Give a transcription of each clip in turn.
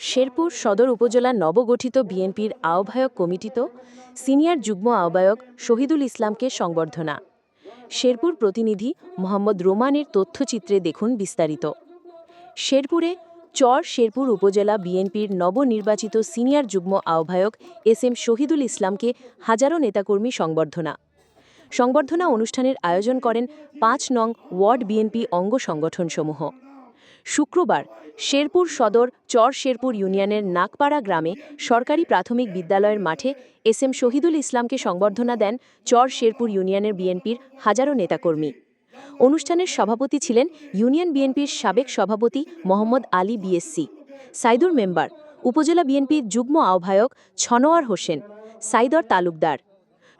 শেরপুর সদর উপজেলা নবগঠিত বিএনপির আহ্বায়ক কমিটিত সিনিয়র যুগ্ম আহ্বায়ক শহীদুল ইসলামকে সংবর্ধনা। শেরপুর প্রতিনিধি মোহাম্মদ রোমানের তথ্যচিত্রে দেখুন বিস্তারিত। শেরপুরে চর শেরপুর উপজেলা বিএনপির নবনির্বাচিত সিনিয়র যুগ্ম আহ্বায়ক এস এম শহীদুল ইসলামকে হাজারো নেতাকর্মী সংবর্ধনা। সংবর্ধনা অনুষ্ঠানের আয়োজন করেন পাঁচ নং ওয়ার্ড বিএনপি অঙ্গ সংগঠনসমূহ। শুক্রবার শেরপুর সদর চর শেরপুর ইউনিয়নের নাকপাড়া গ্রামে সরকারি প্রাথমিক বিদ্যালয়ের মাঠে এস এম শহীদুল ইসলামকে সংবর্ধনা দেন চর শেরপুর ইউনিয়নের বিএনপির হাজারো নেতাকর্মী। অনুষ্ঠানের সভাপতি ছিলেন ইউনিয়ন বিএনপির সাবেক সভাপতি মোহাম্মদ আলী বিএসসি, সাইদুর মেম্বার, উপজেলা বিএনপির যুগ্ম আহ্বায়ক ছনোয়ার হোসেন, সাইদর তালুকদার।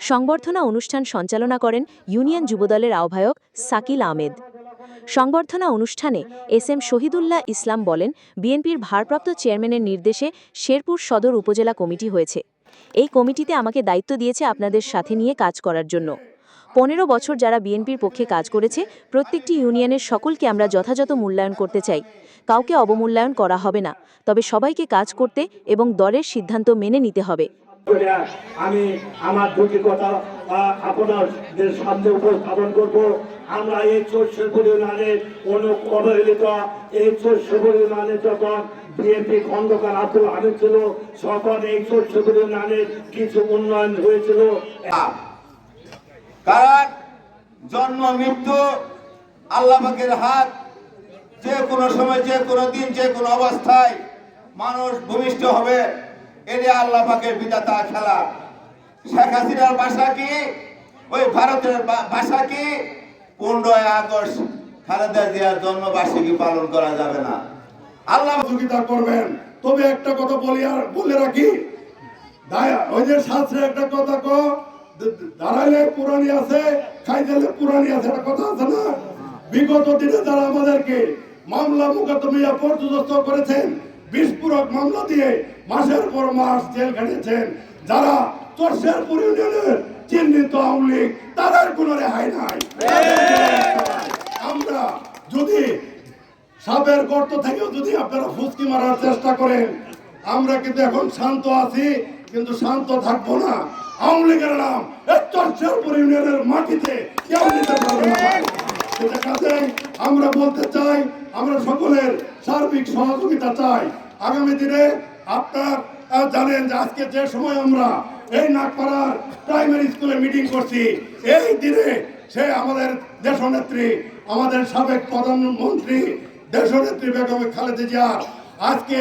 সংবর্ধনা অনুষ্ঠান সঞ্চালনা করেন ইউনিয়ন যুবদলের আহ্বায়ক সাকিল আহমেদ। সংবর্ধনা অনুষ্ঠানে এস এম শহীদুল্লাহ ইসলাম বলেন, বিএনপির ভারপ্রাপ্ত চেয়ারম্যানের নির্দেশে শেরপুর সদর উপজেলা কমিটি হয়েছে। এই কমিটিতে আমাকে দায়িত্ব দিয়েছে আপনাদের সাথে নিয়ে কাজ করার জন্য। পনেরো বছর যারা বিএনপির পক্ষে কাজ করেছে, প্রত্যেকটি ইউনিয়নের সকলকে আমরা যথাযথ মূল্যায়ন করতে চাই। কাউকে অবমূল্যায়ন করা হবে না, তবে সবাইকে কাজ করতে এবং দলের সিদ্ধান্ত মেনে নিতে হবে। আমি আমার দুটি কথা আপনাদের সামনে উপস্থাপন করব। আমরা এই ইউনিয়নের অনু- অবহেলিত এই চোরশেরপুর ইউনিয়নে যখন বিএনপি খন্দকার আব্দুল হামিদ ছিল, তখন এই চোরশেরপুর ইউনিয়নের কিছু উন্নয়ন হয়েছিল। কারণ জন্ম, মৃত্যু, আল্লাহ পাকের হাত, যে কোনো সময়, যে কোনো দিন, যে কোনো অবস্থায় মানুষ ভূমিষ্ঠ হবে এটি আল্লাহ পাকের বিধাতা খেলা। শেখ হাসিনার ভাষা কি? ওই ভারতের ভাষা কি? পনেরোই আগস্ট খালেদা জিয়ার জন্মবার্ষিকী পালন করা যাবে না। আল্লাহ সহযোগিতা করবেন। তবে একটা কথা বলি আর বলে রাখি। ওই যে শাস্ত্রে একটা কথা ক দাঁড়াইলে পুরানি আছে খাইতে পুরানি আছে, একটা কথা আছে না? বিগত দিনে যারা আমাদেরকে মামলা মোকদ্দমিয়া পর্যদস্ত করেছেন, বিস্ফোরক মামলা দিয়ে মাসের পর মাস জেল খাটিয়েছেন যারা চর্ষেরপুর ইউনিয়নের চিহ্নিত আওয়ামী তাদের কোনো রেহাই নাই। আমরা যদি সাপের গর্ত থেকেও যদি আপনারা ফুসকি মারার চেষ্টা করেন, আমরা কিন্তু এখন শান্ত আছি, কিন্তু শান্ত থাকব না। আওয়ামী লীগের নাম চর্চারপুর ইউনিয়নের মাটিতে কেউ নিতে পারবে না। সেটা কাজে আমরা বলতে চাই, আমরা সকলের সার্বিক সহযোগিতা চাই। আগামী দিনে আপনার জানেন যে আজকে যে সময় আমরা এই নাগপাড়ার প্রাইমারি স্কুলে মিটিং করছি, এই দিনে সে আমাদের দেশনেত্রী, আমাদের সাবেক প্রধানমন্ত্রী, দেশনেত্রী বেগম খালেদা জিয়া আজকে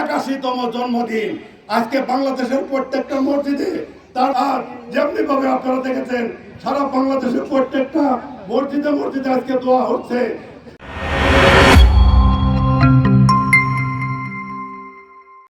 একাশিতম জন্মদিন। আজকে বাংলাদেশের প্রত্যেকটা মসজিদে তার আর যেমনি ভাবে আপনারা দেখেছেন, সারা বাংলাদেশের প্রত্যেকটা মসজিদে মসজিদে আজকে দোয়া হচ্ছে।